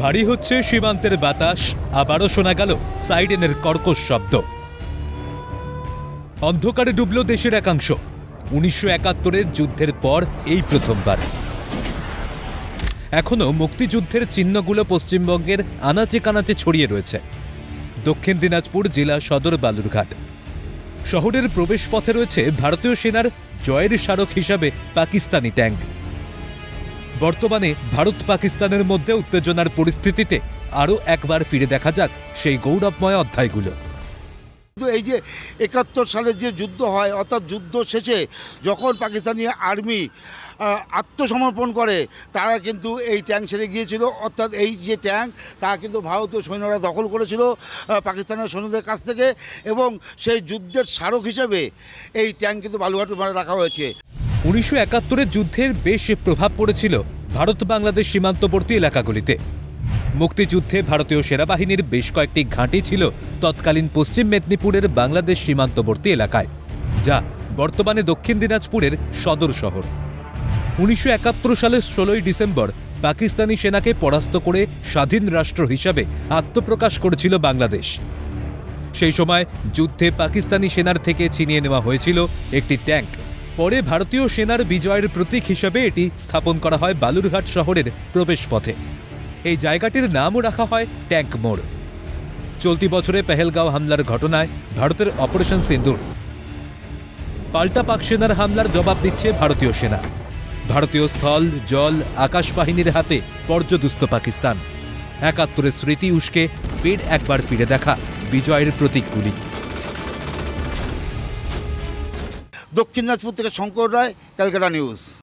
ভারী হচ্ছে সীমান্তের বাতাস, আবারও শোনা গেল সাইডেনের কর্কশ শব্দ। অন্ধকারে ডুবল দেশের একাংশ। উনিশশো একাত্তরের যুদ্ধের পর এই প্রথমবার। এখনও মুক্তিযুদ্ধের চিহ্নগুলো পশ্চিমবঙ্গের আনাচে কানাচে ছড়িয়ে রয়েছে। দক্ষিণ দিনাজপুর জেলা সদর বালুরঘাট। শহরের প্রবেশপথে রয়েছে ভারতীয় সেনার জয়ের স্মারক হিসাবে পাকিস্তানি ট্যাঙ্ক। বর্তমানে ভারত পাকিস্তানের মধ্যে উত্তেজনার পরিস্থিতিতে আরও একবার ফিরে দেখা যাক সেই গৌরবময় অধ্যায়গুলো। কিন্তু এই যে একাত্তর সালে যে যুদ্ধ হয়, অর্থাৎ যুদ্ধ শেষে যখন পাকিস্তানি আর্মি আত্মসমর্পণ করে, তারা কিন্তু এই ট্যাঙ্ক ছেড়ে গিয়েছিল। অর্থাৎ এই যে ট্যাঙ্ক, তা কিন্তু ভারতীয় সৈন্যরা দখল করেছিল পাকিস্তানের সৈন্যদের কাছ থেকে এবং সেই যুদ্ধের স্মারক হিসেবে এই ট্যাঙ্ক কিন্তু বালুঘাট রাখা হয়েছে। উনিশশো একাত্তরের যুদ্ধের বেশ প্রভাব পড়েছিল ভারত বাংলাদেশ সীমান্তবর্তী এলাকাগুলিতে। মুক্তিযুদ্ধে ভারতীয় সেনাবাহিনীর বেশ কয়েকটি ঘাঁটি ছিল তৎকালীন পশ্চিম মেদিনীপুরের বাংলাদেশ সীমান্তবর্তী এলাকায়, যা বর্তমানে দক্ষিণ দিনাজপুরের সদর শহর। উনিশশো একাত্তর সালের ষোলোই ডিসেম্বর পাকিস্তানি সেনাকে পরাস্ত করে স্বাধীন রাষ্ট্র হিসাবে আত্মপ্রকাশ করেছিল বাংলাদেশ। সেই সময় যুদ্ধে পাকিস্তানি সেনার থেকে ছিনিয়ে নেওয়া হয়েছিল একটি ট্যাঙ্ক। পরে ভারতীয় সেনার বিজয়ের প্রতীক হিসাবে এটি স্থাপন করা হয় বালুরঘাট শহরের প্রবেশপথে। এই জায়গাটির নামও রাখা হয় ট্যাঙ্ক মোড়। চলতি বছরে পেহেলগাঁও হামলার ঘটনায় ভারতের অপারেশন সিন্দুর। পাল্টা পাক সেনার হামলার জবাব দিচ্ছে ভারতীয় সেনা। ভারতীয় স্থল, জল, আকাশ বাহিনীর হাতে পর্যদুস্ত পাকিস্তান। একাত্তরের স্মৃতি উস্কে ফের একবার ফিরে দেখা বিজয়ের প্রতীকগুলি। দক্ষিণ দিনাজপুর থেকে শঙ্কর রায় ক্যালকাটা নিউজ।